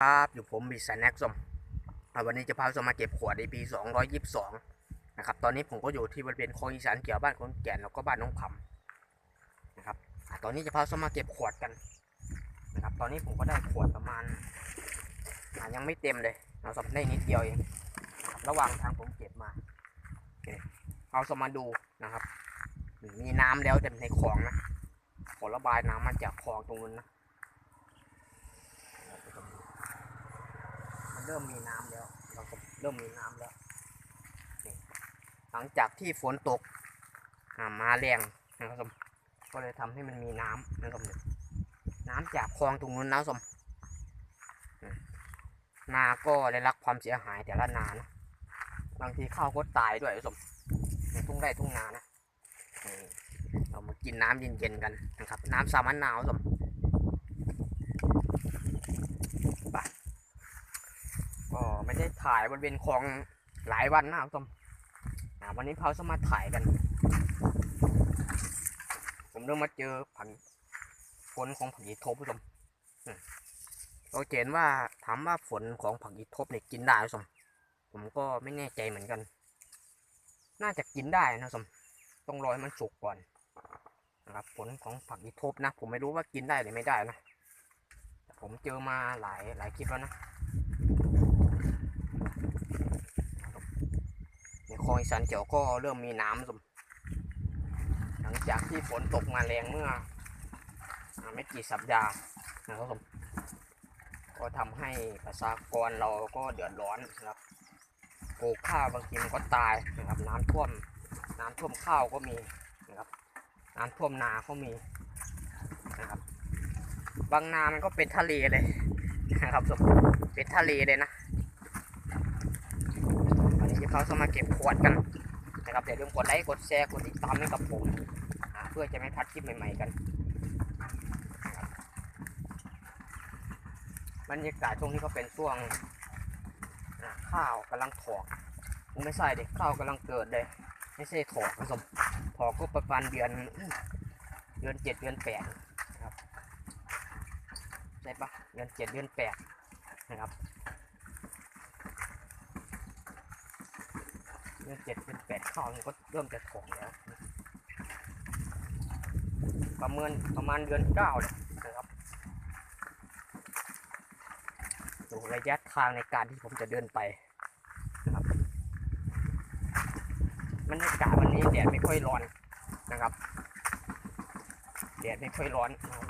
ครับอยู่ผมบิสแน็คสมอ่าวันนี้จะพาสมมาเก็บขวดในปี 222 นะครับ ตอนนี้ผมก็อยู่ที่บริเวณคลองอีสานเกี่ยวบ้านคนแก่นแล้วก็บ้านน้องผำนะครับ ตอนนี้จะพาสมมาเก็บขวดกันนะครับ ตอนนี้ผมก็ได้ขวดประมาณยังไม่เต็มเลยเราสมได้นิดเดียวเองรระหว่างทางผมเก็บมาเอาสมมาดูนะครับ มีน้ำแล้วแต่ในคลองนะขอระบายน้ำมาจากคลองตรงนู้นนะ มันเริ่มมีน้ำแล้ว เราก็เริ่มมีน้ำแล้วหลังจากที่ฝนตกมาแรงนะครับผมก็เลยทำให้มันมีน้ำนะครับผมน้ำจากคลองตรงนู้นนะสมอืมนาก็ได้รับความเสียหายแต่ละนานะบางทีข้าวก็ตายด้วยสมในทุ่งไร่ทุ่งนานะเรามากินน้ำเย็นๆกันนะครับ น้ำสามันนาวสม ก็ไม่ได้ถ่ายบริเวณคลองหลายวันนะครับผมวันนี้เพาสมาถ่ายกัน ผมเริ่มมาเจอผันฝนของผักอีทบผู้ชมเราเห็นว่าถามว่าฝนของผักอีทบเนี่ยกินได้ผู้ชมผมก็ไม่แน่ใจเหมือนกัน น่าจะกินได้นะผมต้องรอให้มันสุกก่อนนะครับผลของผักอีทบนะ ผมไม่รู้ว่ากินได้หรือไม่ได้นะ ผมเจอมาหลายหลายคลิปแล้วนะ ในคลองอีสานเขียวก็เริ่มมีน้ำสมหลังจากที่ฝนตกมาแรงเมื่อไม่กี่สัปดาห์นะครับผมก็ทำให้ประชากรเราก็เดือดร้อนนะครับปลูกข้าวบางทีมันก็ตายนะครับ น้ำท่วม น้ำท่วมข้าวก็มีนะครับ น้ำท่วมนาก็มีนะครับ บางนามันก็เป็นทะเลเลยนะครับผมเป็นทะเลเลยนะ วันนี้จะมาเก็บขวดกันนะครับอย่าลืมกดไลค์กดแชร์กดติดตามให้กับผมเพื่อจะไม่พลาดคลิปใหม่ ๆ กันนะครับรรยากาศช่วงนี้ก็เป็นช่วงข้าวกำลังถอกไม่ใช่เด็กข้าวกำลังเกิดเลยไม่ใช่ถอกผสมถอกก็ประมาณเดือนเดือนเจ็ดเดือนแปดนะครับใช่ปะเดือนเจ็ดเดือนแปดนะครับ เดือนเจ็ดเดือนแปดข้าวมันก็เริ่มจะถงแล้ว ประเมินประมาณเดือนเก้าเลยนะครับดูระยะทางในการที่ผมจะเดินไปนะครับบรรยากาศวันนี้แดดไม่ค่อยร้อนนะครับแดดไม่ค่อยร้อนนะครับ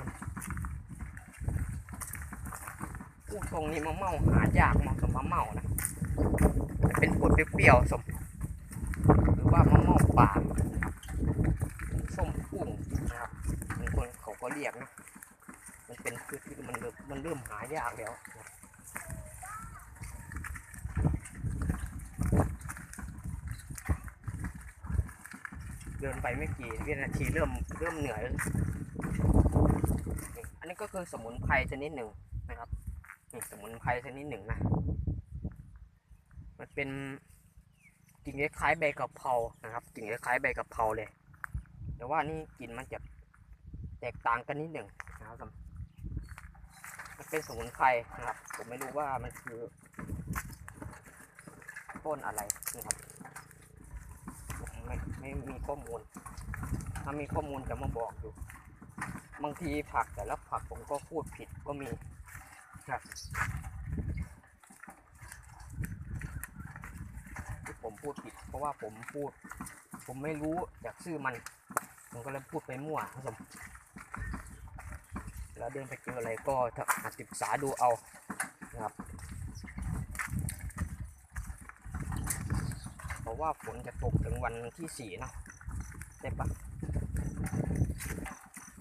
อู้ตรงนี้มะเม่าหายากมากสมมะเม่านะ เป็นผลเปรี้ยวสม หรือว่ามะม่วง ป่าส้มกุ้งนะครับบางคนเขาก็เรียกนะมันเป็นพืชที่มันเริ่มมันเริ่มหายากแล้วเดินไปไม่กี่วินาทีเริ่มเริ่มเหนื่อย อันนี้ก็คือสมุนไพรชนิดหนึ่งนะครับนี่สมุนไพรชนิดหนึ่งนะ มันเป็น กลิ่นคล้ายใบกะเพรานะครับกลิ่นคล้ายใบกะเพราเลย แต่ว่านี่กลิ่นมันจะแตกต่างกันนิดหนึ่งนะครับมันเป็นสมุนไพรนะครับ ผมไม่รู้ว่ามันคือต้นอะไรนะครับผมไม่ไม่มีข้อมูล ถ้ามีข้อมูลจะมาบอกอยู่ บางทีผักแต่ละผักผมก็พูดผิดก็มีนะครับ ที่ผม พูดผิด เพราะว่าผมพูด ผมไม่รู้จากชื่อมัน ผมก็เลยพูดไปมั่วครับผมแล้วเดินไปเจออะไรก็หาศึกษาดูเอานะครับเพราะว่าฝนจะตกถึงวันที่สี่นะได้ปะ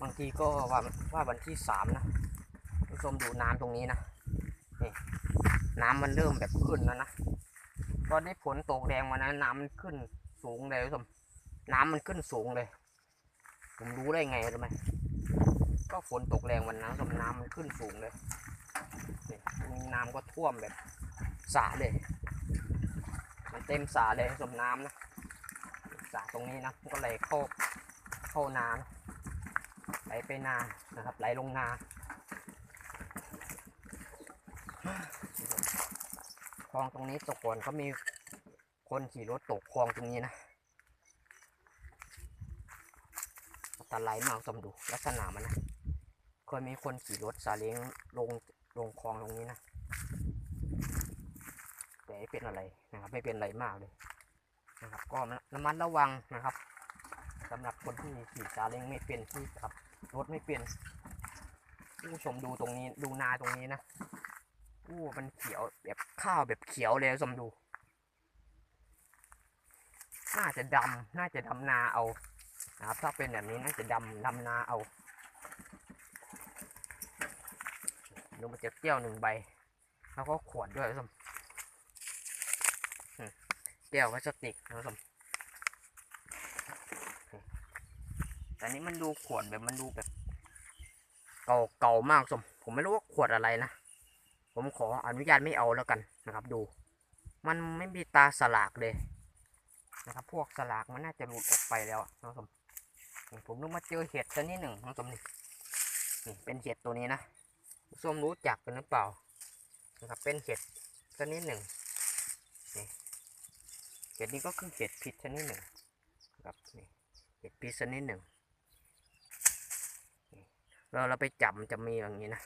บางทีก็ว่าว่าวันที่สามนะผู้ชมดูน้ำตรงนี้นะนี่น้ำมันเริ่มแบบขึ้นแล้วนะ ตอนนี้ฝนตกแรงมานะน้ำมันขึ้นสูงเลยคุณผู้ชมน้ำมันขึ้นสูงเลย ผมรู้ได้ไงรู้ไหมก็ฝนตกแรงวันนั้นคุณผู้ชมน้ำมันขึ้นสูงเลยนี่น้ำก็ท่วมแบบสระเลย มันเต็มสระเลยคุณผู้ชมน้ำนะสระตรงนี้นะก็ไหลเข้าเข้านานะไหลไปนานะครับไหลลงนา ลองตรงนี้ตะก่อนเขามีคนขี่รถตกคลองตรงนี้นะอันตรายมากสมดูลักษณะมันนะเคยมีคนขี่รถซาเล้งลงลงคลองตรงนี้นะแต่ไม่เป็นอะไรนะครับไม่เป็นอะไรมากเลยนะครับ ก็ระมัดระวังนะครับสำหรับคนที่ขี่ซาเล้งไม่เป็นที่ขับรถไม่เป็นผู้ชมดูตรงนี้ดูนาตรงนี้นะ อู้มันเขียวแบบข้าวแบบเขียวเลยสมดู น่าจะดำน่าจะดำนาเอานะครับถ้าเป็นแบบนี้น่าจะดำดำนาเอาดูมันจะเกี้ยวหนึ่งใบ แล้วก็ขวดด้วยสมแก้วพลาสติกนะครับผมแต่อันนี้มันดูขวดแบบมันดูแบบ เก่าเก่ามากสม ผมไม่รู้ว่าขวดอะไรนะ ผมขออนุญาตไม่เอาแล้วกันนะครับ ดู มันไม่มีตาสลากเลยนะครับ พวกสลากมันน่าจะหลุดออกไปแล้วนะครับผมผมนึกมาเจอเห็ดตัวนี้หนึ่งนะครับผมนี่นี่เป็นเห็ดตัวนี้นะผู้มรู้จักกันหรือเปล่านะครับ เป็นเห็ดตัวนี้หนึ่งเห็ดนี้ก็คือเห็ดพิษชนิดหนึ่งครับนี่เห็ดพิษชนิดหนึ่งเราเราไปจับมันจะมีอย่างนี้นะ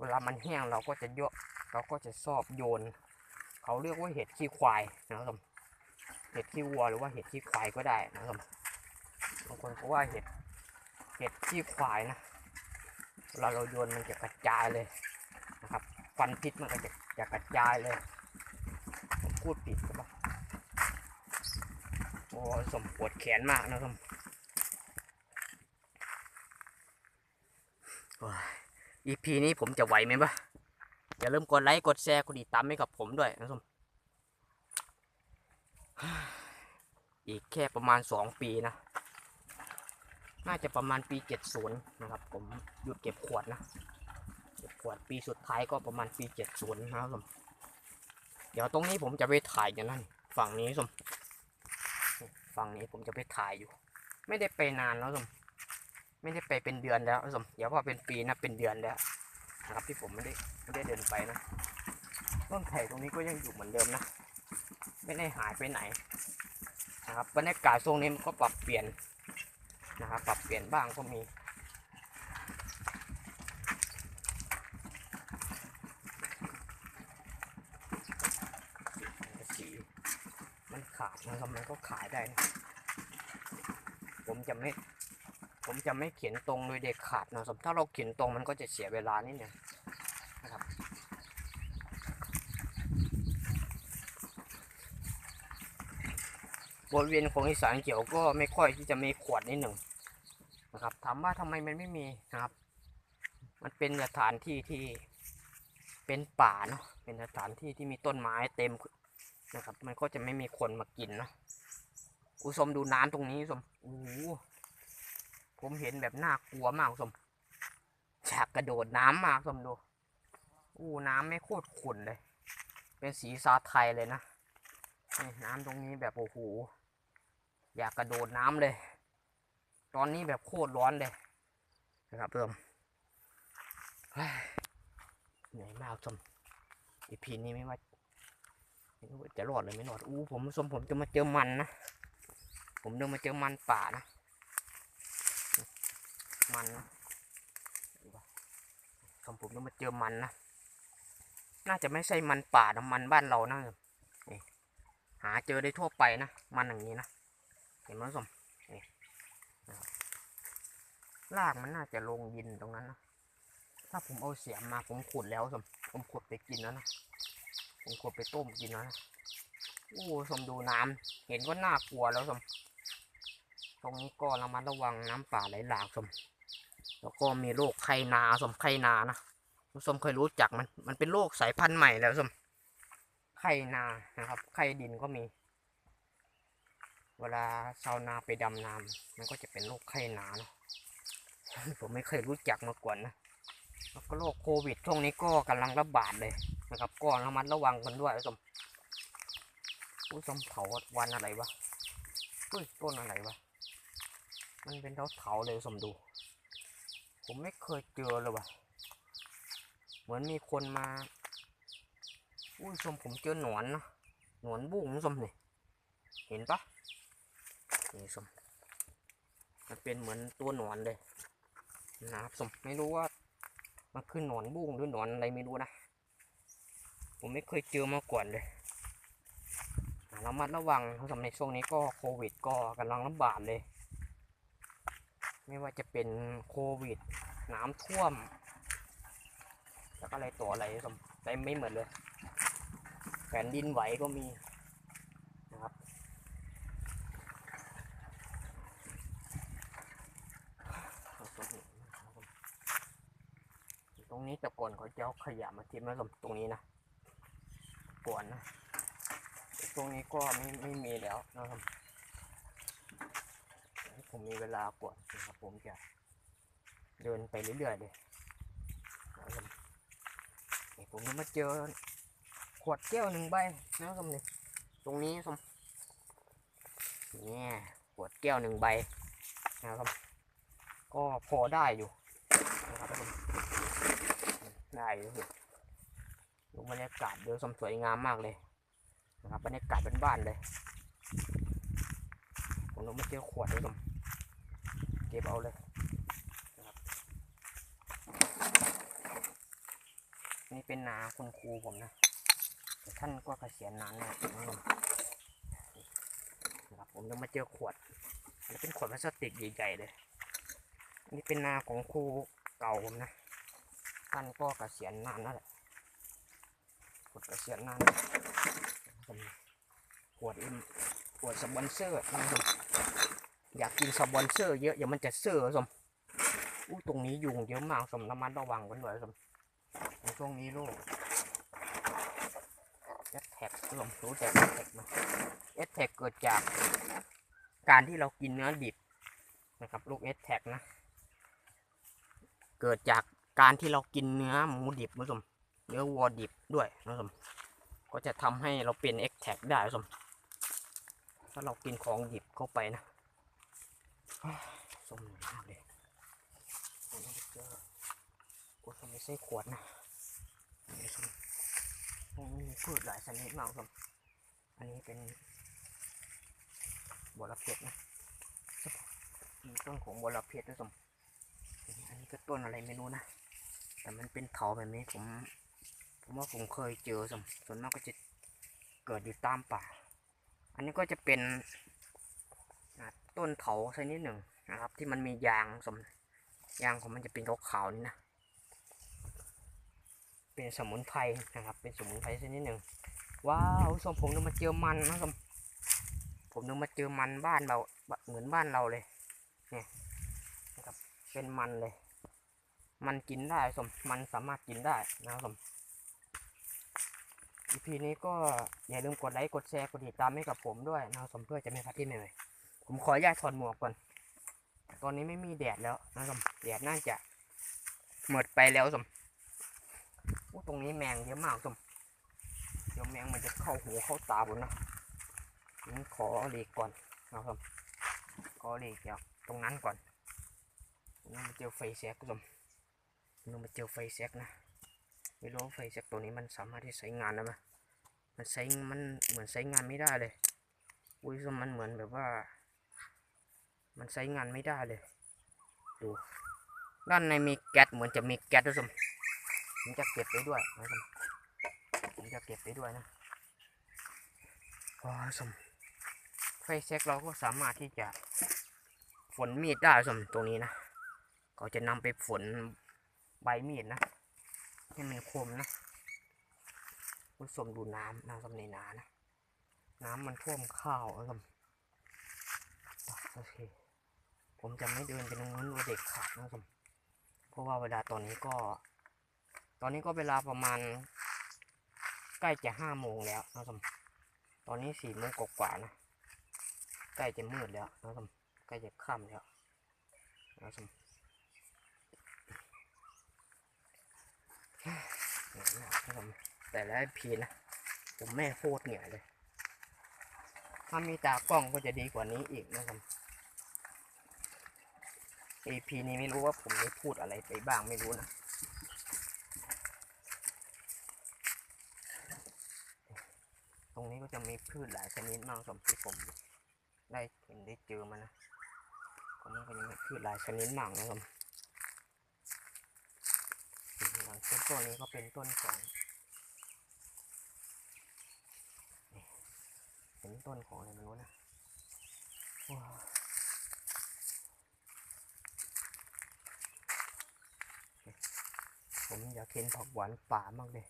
เวลามันแห้งเราก็จะโยกเราก็จะชอบโยน เขาเรียกว่าเห็ดขี้ควายนะครับเห็ดขี้วัวหรือว่าเห็ดขี้ควายก็ได้นะครับบางคนก็ว่าเห็ดเห็ดขี้ควายนะเวลาเราโยนมันจะกระจายเลยนะครับฟันพิษมันก็จะจะกระจายเลยผมพูดผิดใช่ปะโอ้สมปวดแขนมากนะครับโอ้ย EP นี้ผมจะไหวไหมปะอย่าลืมกดไลค์ กดแชร์ กดติดตามให้กับผมด้วยนะครับอีกแค่ประมาณ2ปีนะ น่าจะประมาณปี70นะครับ ผมหยุดเก็บขวดนะ เก็บขวดปีสุดท้ายก็ประมาณปี70นะครับผมเดี๋ยวตรงนี้ผมจะไปถ่ายอย่างนั้นฝั่งนี้สมฝั่งนี้ผมจะไปถ่ายอยู่ ไม่ได้ไปนานแล้วสม ไม่ได้ไปเป็นเดือนแล้วสมเดี๋ยวพอเป็นปีนะเป็นเดือนแล้วนะครับที่ผมไม่ได้ไม่ได้เดินไปนะต้นไผ่ตรงนี้ก็ยังอยู่เหมือนเดิมนะไม่ได้หายไปไหนนะครับบรรยากาศทรงนี้มันก็ปรับเปลี่ยนนะครับปรับเปลี่ยนบ้างก็มีสีมันขาดนะครับมันก็ขายได้นะผมจะไม่ ผมจะไม่เขียนตรงโดยเด็ดขาดนะครับถ้าเราเขียนตรงมันก็จะเสียเวลานิดนึงนะครับบริเวณของอีสานเขียวก็ไม่ค่อยที่จะมีขวดนิดหนึ่งนะครับถามว่าทำไมมันไม่มีนะครับ มันเป็นสถานที่ที่เป็นป่าเนาะเป็นสถานที่ที่มีต้นไม้เต็มนะครับ มันก็จะไม่มีคนมากินนะอุสมดูน้ำตรงนี้สมโอ้ ผมเห็นแบบน่ากลัวมากสมฉากกระโดดน้ำมากสมดู อู้น้ำไม่โคตรขุ่นเลย เป็นสีซาไทยเลยนะน้ำตรงนี้แบบโอ้โห อยากกระโดดน้ำเลย ตอนนี้แบบโคตรร้อนเลยนะครับอุสมเฮ้ยเหนื่อยมากสมอีพีนี้ไม่ว่าไม่รู้ว่าจะรอดหรือไม่รอดอู้ผมสมผมจะมาเจอมันนะ ผมเดินมาเจอมันป่านะ มันสมผมจะมาเจอมันนะ น่าจะไม่ใช่มันป่านะมันบ้านเรานะนี่หาเจอได้ทั่วไปนะ มันอย่างนี้นะ เห็นไหมสมนี่รากมันน่าจะลงดินตรงนั้นนะ ถ้าผมเอาเสียมมาผมขุดแล้วสม ผมขุดไปกินแล้วนะ ผมกดไปต้มกินนะ โอ้สมดูน้ำเห็นก็น่ากลัวแล้วสม ตรงนี้ก็ระมัดระวังน้ำป่าไหลหลากสม แล้วก็มีโรคไข้นาสมไข้นานะสมเคยรู้จักมัน มันเป็นโรคสายพันธุ์ใหม่แล้วสมไข้นานะครับไข้ดินก็มี เวลาชาวนาไปดำน้ำมันก็จะเป็นโรคไข้นาเนาะผมไม่เคยรู้จักมาก่อนนะแล้วก็โรคโควิดช่วงนี้ก็กำลังระบาดเลยนะครับก็ระมัดระวังกันด้วยผู้ชมผู้ชมเถาวันอะไรวะเฮ้ยต้นอะไรวะมันเป็นเถาเถาเลยผู้ชมดู ผมไม่เคยเจอเลยว่ะ เหมือนมีคนมา อุ้ยชมผมเจอหนอนนะหนอนบุ้งชมนี่เห็นปะนี่ชมมันเป็นเหมือนตัวหนอนเลยนะครับชมไม่รู้ว่า มันคือหนอนบุ้งหรือหนอนอะไรไม่รู้นะ ผมไม่เคยเจอมาก่อนเลยอะระมัดระวังสำหรับในช่วงนี้ก็โควิดก็กำลังระบาดเลย ไม่ว่าจะเป็นโควิด น้ำท่วม แล้วก็อะไรต่ออะไรสมเต็มไม่เหมือนเลย แผ่นดินไหวก็มีนะครับ ตรงนี้แต่ก่อนเขาจะเอาขยะมาทิ้งนะสมตรงนี้นะก่อนนะตรงนี้ก็ไม่ไม่มีแล้วนะครับ ผมมีเวลาก่อนนะครับผมจะเดินไปเรื่อยๆเลยนะครับนี่ผมจะมาเจอขวดแก้วหนึ่งใบนะครับนี่ตรงนี้สมนี่ขวดแก้วหนึ่งใบนะครับ ก็พอได้อยู่นะครับได้อยู่ดูบรรยากาศเดี๋ยวสมสวยงามมากเลยนะครับบรรยากาศเป็นบ้านๆเลยผมต้องมาเจอขวดด้วยสม เก็บเอาเลยนะครับนี่เป็นนาคุณครูผมนะแต่ท่านก็เกษียณนานแล้วนะครับผมต้องมาเจอขวดอันนี้เป็นขวดพลาสติกใหญ่ๆเลย นี่เป็นนาของครูเก่าผมนะท่านก็เกษียณนานแล้วแหละกดเกษียณนานผมปวดอิมปวดสปอนเซอร์นะครับ อยากกินสปอนเซอร์เยอะอย่ามันจะเซอร์สมอู้ตรงนี้ยุงเยอะมากสมน้ำมันระวังกันหน่อยสมในช่วงนี้โรคเอสแท็กสมรู้จักเอสแท็กไหมเอสแท็กเกิดจากการที่เรากินเนื้อดิบนะครับโรคเอสแท็กนะ เกิดจากการที่เรากินเนื้อหมูดิบนะสมเนื้อวัวดิบด้วยนะสมก็จะทำให้เราเป็นเอ็กแท็กได้สมถ้าเรากินของดิบเข้าไปนะ สมมากเลยผมต้องไปเจอกูสมไม่ใช่ขวดนะนี่สมมันมีพืชหลายชนิดมากสมอันนี้เป็นบัวละเพ็ดนะมีต้นของบัวละเพ็ดนะสมอันนี้ก็ต้นอะไรไม่รู้นะ แต่มันเป็นเถาแบบนี้ผม ผมว่าผมเคยเจอสมส่วนมากก็จะเกิดอยู่ตามป่า อันนี้ก็จะเป็น ต้นเถาชนิดหนึ่งนะครับ ที่มันมียางสมยางของมันจะเป็นขาวๆนี่นะเป็นสมุนไพรนะครับ เป็นสมุนไพรชนิดหนึ่งว้าวสมผมนึกมาเจอมันนะสมผมนึกมาเจอมันบ้านเราเหมือนบ้านเราเลยเนี่ยนะครับเป็นมันเลย มันกินได้สมมันสามารถกินได้นะครับผม EP นี้ก็อย่าลืมกดไลค์กดแชร์กดติดตามให้กับผมด้วยนะครับผมเพื่อจะไม่พลาดที่ใหม่ ผมขออนุญาตถอดหมวกก่อน ตอนนี้ไม่มีแดดแล้วนะครับแดดน่าจะหมดไปแล้วสมตรงนี้แมงเยอะมากสมเดี๋ยวแมงมันจะเข้าหูเข้าตาผมนะผมขอหลีกก่อนนะครับขอหลีกจากตรงนั้นก่อนผมต้องมาเจอไฟแซกคุณผู้ชมผมต้องมาเจอไฟแซกนะไม่รู้ไฟแซกตัวนี้มันสามารถที่ใช้งานได้ไหมมันใช้มันเหมือนใช้งานไม่ได้เลยอุ้ยสมมันเหมือนแบบว่า มันใช้งานไม่ได้เลย ดู ด้านในมีแก๊สเหมือนจะมีแก๊สด้วยสมผมจะเก็บไว้ด้วยนะสมผมจะเก็บไว้ด้วยนะโอ้สมไฟแซกเราก็สามารถที่จะฝนมีดได้สมตรงนี้นะเขาจะนำไปฝนใบมีดนะให้มันคมนะคุณสมดูน้ำน้ำสำในนานะ น้ำมันท่วมข้าวนะครับอะ โอเค ผมจะไม่เดินไปตรงนู้นว่าเด็กขาดนะครับเพราะว่าเวลาตอนนี้ก็ ตอนนี้ก็เวลาประมาณ ใกล้จะห้าโมงแล้วนะครับตอนนี้สี่โมงกว่าๆนะ ใกล้จะมืดแล้วนะครับใกล้จะค่ำแล้วนะครับเหนื่อยมากครับผมแต่ละพีนะผมแม่โคตรเหนื่อยเลย ถ้ามีตากล้องก็จะดีกว่านี้อีกนะครับ EP นี้ไม่รู้ว่าผมได้พูดอะไรไปบ้างไม่รู้นะ ตรงนี้ก็จะมีพืชหลายชนิดมากสมที่ผมได้เห็นได้เจอมานะตรงนี้ก็จะมีพืชหลายชนิดมากนะครับต้นตัวนี้ก็เป็นต้นของเป็นต้นของอะไรไม่รู้นะว้า อยากกินผักหวานป่ามากเลย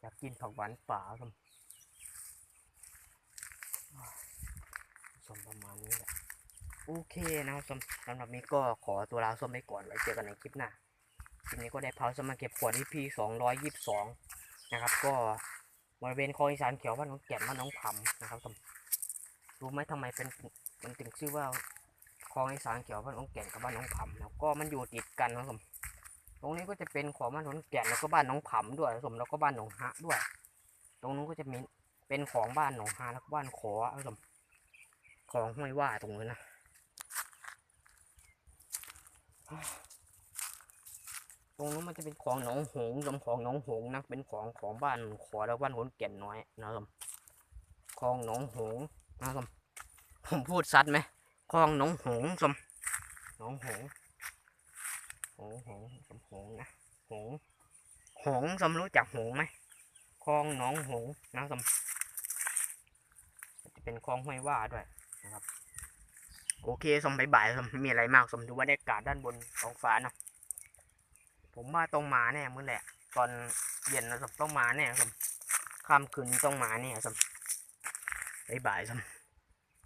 อยากกินผักหวานป่าครับชมประมาณนี้แหละโอเคนะครับสำสำหรับนี้ก็ขอตัวลาส้มไปก่อนไว้เจอกันในคลิปหน้าคลิปนี้ก็ได้พาสมมาเก็บขวดที่พีสองร้อยยี่สิบสองนะครับ ก็บริเวณคลองอีสานเขียวบ้านน้องแก่นบ้านน้องผำนะครับผมรู้ไหมทำไมเป็นมันถึงชื่อว่าคลองอีสานเขียวบ้านน้องแก่นกับบ้านน้องผำนะก็มันอยู่ติดกันนะครับผม ตรงนี้ก็จะเป็นของบ้านน้องแก่นแล้วก็บ้านน้องผำด้วยนะครับผมแล้วก็บ้านหนองฮะด้วย ตรงนู้นก็จะมีเป็นของบ้านหนองฮะแล้วก็บ้านขอนะครับผมของห้วยว่าตรงนู้นนะตรงนู้นมันจะเป็นของหนองหงส์ของหนองหงส์นะเป็นของของบ้านขอแล้วบ้านขนแก่นน้อยนะครับคลองหนองหงส์นะครับผมพูดซัดไหมคลองหนองหงส์สมหนองหงส์ หงหงสมหงนะหงหงสมรู้จักหงไหมคลองหนองหงนะครับจะเป็นคลองห้วยว่าด้วยนะครับ โอเคสมบ่ายๆสมมีอะไรมากสมดูบรรยากาศด้านบนท้องฟ้าเนาะผมว่าต้องมาแน่มื้อแหละ ตอนเย็นนะสมต้องมาแน่สมค่ำคืนต้องมาแน่สมบ่ายๆสม